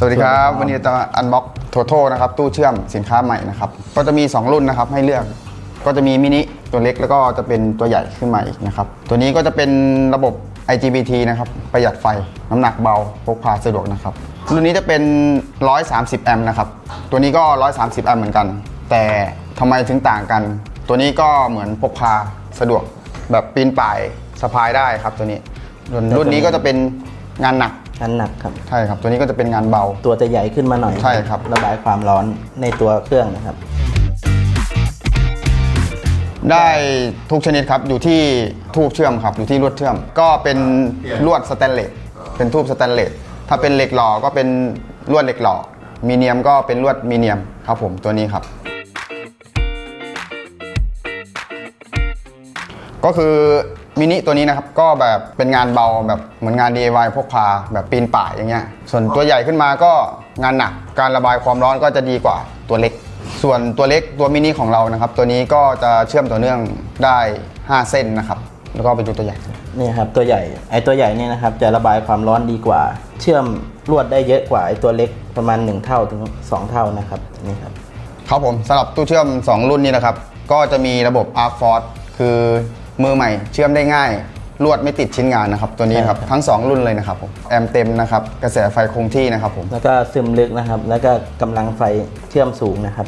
สวัสดีครับสวัวันสดีนี้ครับจะอันบ็อกโทโทนะครับ ตู้เชื่อมสินค้าใหม่นะครับ ก็จะมี 2 รุ่นนะครับให้เลือก ก็จะมีมินิตัวเล็กแล้วก็จะเป็นตัวใหญ่ขึ้นมาอีกนะครับ ตัวนี้ก็จะเป็นระบบ IGBT นะครับ ประหยัดไฟ น้ำหนักเบา พกพาสะดวกนะครับ รุ่นนี้จะเป็น 130 แอมป์นะครับ ตัวนี้ก็ 130 แอมป์เหมือนกัน แต่ทำไมถึงต่างกัน ตัวนี้ก็เหมือนพกพาสะดวกแบบปีนป่ายสะพายได้ครับตัวนี้ส่วนรุ่นนี้ก็จะเป็นงานหนัก อันหนักครับ ใช่ครับ ตัวนี้ก็จะเป็นงานเบา ตัวจะใหญ่ขึ้นมาหน่อยใช่ครับ ระบายความร้อนในตัวเครื่องนะครับ ได้ทุกชนิดครับ อยู่ที่ทูบเชื่อมครับ อยู่ที่ลวดเชื่อม ก็เป็นลวดสแตนเลส เป็นทูบสแตนเลส ถ้าเป็นเหล็กหล่อก็เป็นลวดเหล็กหล่อ มีเนียมก็เป็นลวดมีเนียมครับผมตัวนี้ครับ ก็คือ มินิตัวนี้นะครับก็แบบเป็นงานเบาแบบเหมือนงาน DIY พกพาแบบปีนป่ายอย่างเงี้ย ส่วนตัวใหญ่ขึ้นมาก็งานหนักการระบายความร้อนก็จะดีกว่าตัวเล็ก ส่วนตัวเล็กตัวมินิของเรานะครับ ตัวนี้ก็จะเชื่อมต่อเนื่องได้ 5 เส้นนะครับ แล้วก็ไปดูตัวใหญ่ นี่ครับตัวใหญ่ไอตัวใหญ่เนี่ยนะครับจะระบายความร้อนดีกว่า เชื่อมลวดได้เยอะกว่าไอตัวเล็กประมาณ 1 เท่าถึง 2 เท่านะครับนี่ครับครับผมสำหรับตู้เชื่อม 2 รุ่นนี้นะครับ ก็จะมีระบบ Arc Force คือ มือใหม่เชื่อมได้ง่าย ลวดไม่ติดชิ้นงานนะครับ ตัวนี้ครับใช่ครับทั้ง 2 รุ่นเลยนะครับผมแอมป์เต็มนะครับกระแสไฟคงที่นะครับผมแล้วก็ซึมลึกนะครับ แล้วก็กำลังไฟเชื่อมสูงนะครับ